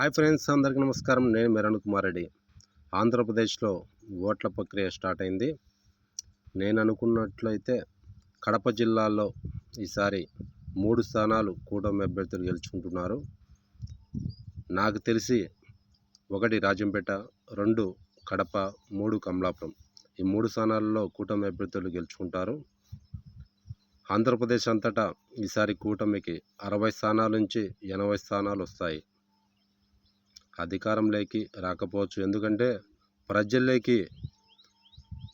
Hi friends అందరికీ నమస్కారం. నేను మెరణ్ కుమార్ రెడ్డి. ఆంధ్రప్రదేశ్లో ఓట్ల ప్రక్రియ స్టార్ట్ అయింది. నేను అనుకున్నట్లయితే కడప జిల్లాలో ఈసారి మూడు స్థానాలు కూటమి అభ్యర్థులు గెలుచుకుంటున్నారు. నాకు తెలిసి ఒకటి రాజంపేట రెండు కడప మూడు కమలాపురం. ఈ మూడు స్థానాల్లో కూటమి అభ్యర్థులు గెలుచుకుంటారు. ఆంధ్రప్రదేశ్ అంతటా ఈసారి కూటమికి అరవై స్థానాల నుంచి ఎనభై స్థానాలు వస్తాయి. అధికారంలోకి రాకపోవచ్చు. ఎందుకంటే ప్రజల్లోకి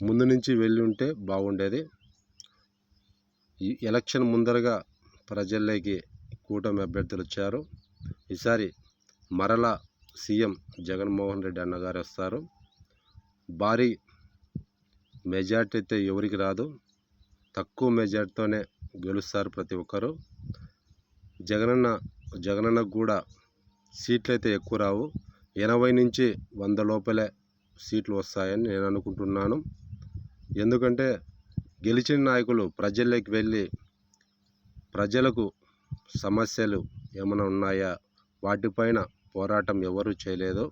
ముందు నుంచి వెళ్ళి ఉంటే బాగుండేది. ఈ ఎలక్షన్ ముందరగా ప్రజల్లోకి కూటమి అభ్యర్థులు వచ్చారు. ఈసారి మరలా సీఎం జగన్మోహన్ రెడ్డి అన్నగారు వస్తారు. భారీ మెజార్టీ అయితే ఎవరికి రాదు. తక్కువ మెజార్టీతోనే గెలుస్తారు ప్రతి ఒక్కరు. జగనన్న జగనన్నకు కూడా సీట్లు అయితే ఎక్కువ రావు. ఎనభై నుంచి వంద లోపలే సీట్లు వస్తాయని నేను అనుకుంటున్నాను. ఎందుకంటే గెలిచిన నాయకులు ప్రజల్లోకి వెళ్ళి ప్రజలకు సమస్యలు ఏమైనా ఉన్నాయా? వాటిపైన పోరాటం ఎవరు చేయలేదు.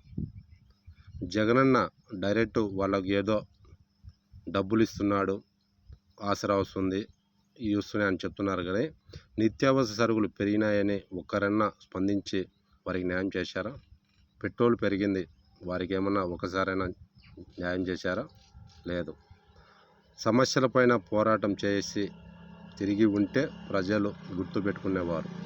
జగనన్న డైరెక్ట్ వాళ్ళకి ఏదో డబ్బులు ఇస్తున్నాడు ఆసరా వస్తుంది. ఇవి చెప్తున్నారు కానీ నిత్యావసర సరుకులు పెరిగినాయని ఒక్కరన్నా స్పందించి వారికి న్యాయం చేశారా? పెట్రోల్ పెరిగింది. వారికి ఏమన్నా ఒకసారైనా న్యాయం చేశారా? లేదు. సమస్యలపైన పోరాటం చేసి తిరిగి ఉంటే ప్రజలు గుర్తుపెట్టుకునేవారు.